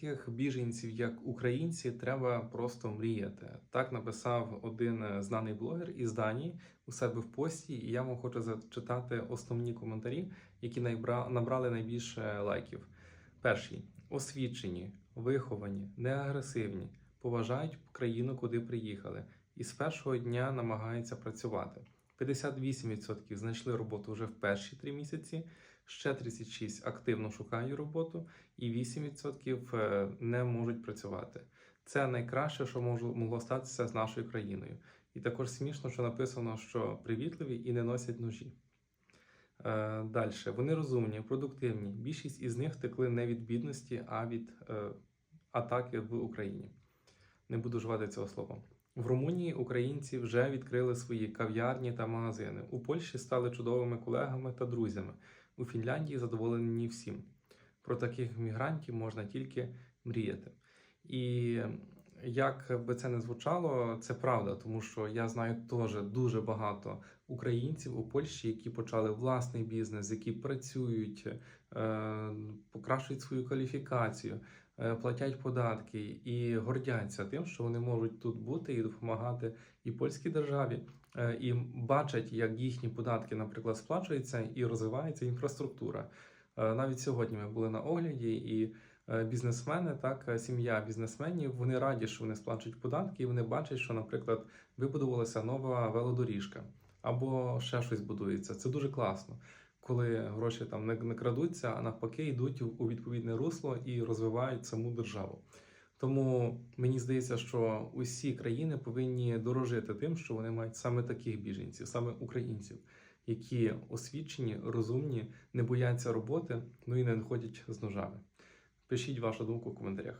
таких біженців, як українці, треба просто мріяти. Так написав один е, знаний блогер із Данії у себе в пості, і я вам хочу зачитати основні коментарі, які набрали найбільше лайків. Перший освічені, виховані, неагресивні, поважають країну, куди приїхали, і з першого дня намагаються працювати. 58% знайшли роботу вже в перші три місяці, ще 36% активно шукають роботу, і 8% е, не можуть працювати. Це найкраще, що могло статися з нашою країною. І також смішно, що написано, що привітливі і не носять ножі. Е, Далі. Вони розумні, продуктивні. Більшість із них втекли не від бідності, а від е, атаки в Україні. Не буду вживати цього слова. В Румунії українці вже відкрили свої кав'ярні та магазини. У Польщі стали чудовими колегами та друзями. У Фінляндії задоволені всім. Про таких мігрантів можна тільки мріяти. І як би це не звучало, це правда, тому що я знаю теж дуже багато українців у Польщі, які почали власний бізнес, які працюють, е, покращують свою кваліфікацію, платять податки і гордяться тим, що вони можуть тут бути і допомагати і польській державі, е, і бачать, як їхні податки, наприклад, сплачуються і розвивається інфраструктура. Е, Навіть сьогодні ми були на огляді, і е, бізнесмени, так, е, сім'я бізнесменів, вони раді, що вони сплачують податки, і вони бачать, що, наприклад, вибудувалася нова велодоріжка або ще щось будується. Це дуже класно, коли гроші там не, не крадуться, а навпаки йдуть у, відповідне русло і розвивають саму державу. Тому мені здається, що усі країни повинні дорожити тим, що вони мають саме таких біженців, саме українців, які освічені, розумні, не бояться роботи, ну і не ходять з ножами. Пишіть вашу думку в коментарях.